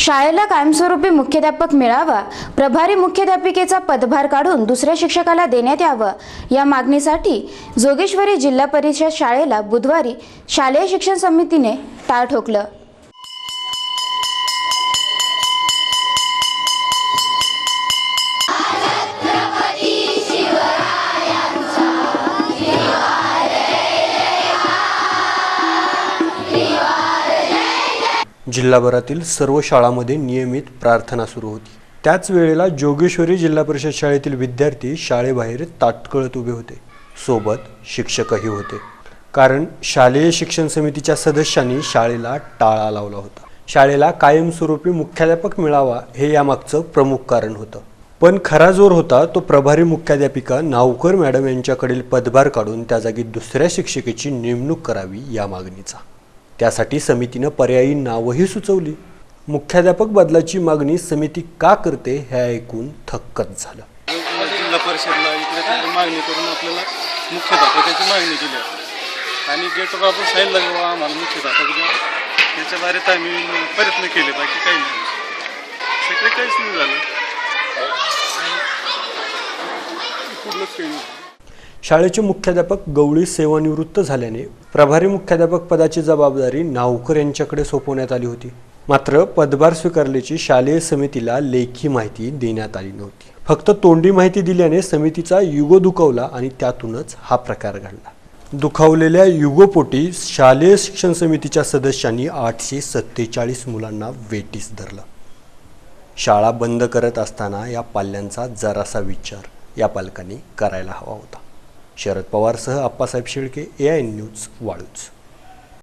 शाळेला कायमस्वरूपी मुख्याध्यापक मिळावा प्रभारी मुख्याध्यापिकेचा पदभार काढून दुसऱ्या शिक्षकाला देण्यात यावं या मागणीसाठी जोगेश्वरी जिल्हा परिषद शाळेला बुधवारी शालेय शिक्षण समितीने टाळ ठोकलं. जिल्हाभरातील सर्व शाळांमध्ये नियमित प्रार्थना सुरू होती. त्याच वेळेला जोगेश्वरी जिल्हा परिषद शाळेतील विद्यार्थी शाळेबाहेर ताटकळत उभे होते. सोबत शिक्षकही होते. कारण शालेय शिक्षण समितीच्या सदस्यांनी शाळेला टाळा लावला होता. शाळेला कायमस्वरूपी मुख्याध्यापक मिळावा हे यामागचं प्रमुख कारण होतं. पण खरा जोर होता तो प्रभारी मुख्याध्यापिका नावकर मॅडम यांच्याकडील पदभार काढून त्या जागी दुसऱ्या शिक्षिकेची नेमणूक करावी या मागणीचा. त्यासाठी समितीनं पर्यायी नावही सुचवली. मुख्याध्यापक बदलाची मागणी समिती का करते हे ऐकून थक्कच झालं. जिल्हा परिषदला इकडे मागणी करून आपल्याला मुख्याध्यापकाची मागणी केली आणि गेटवर आपण सांगितलं की बाबा आम्हाला मुख्याध्यापक द्या. त्याच्या बारेत आम्ही प्रयत्न केले बाकी काही नाही. सगळे काहीच नाही झालं. कुठलंच काही नाही. शाळेचे मुख्याध्यापक गवळी सेवानिवृत्त झाल्याने प्रभारी मुख्याध्यापक पदाची जबाबदारी नावकर यांच्याकडे सोपवण्यात आली होती. मात्र पदभार स्वीकारल्याची शालेय समितीला लेखी माहिती देण्यात आली नव्हती. फक्त तोंडी माहिती दिल्याने समितीचा युगो दुखावला आणि त्यातूनच हा प्रकार घडला. दुखावलेल्या युगोपोटी शालेय शिक्षण समितीच्या सदस्यांनी आठशे सत्तेचाळीस मुलांना वेटीस धरलं. शाळा बंद करत असताना या पाल्यांचा जरासा विचार या पालकांनी करायला हवा होता. Sharad पवारसह Appasaheb Shelke A I news Waluj.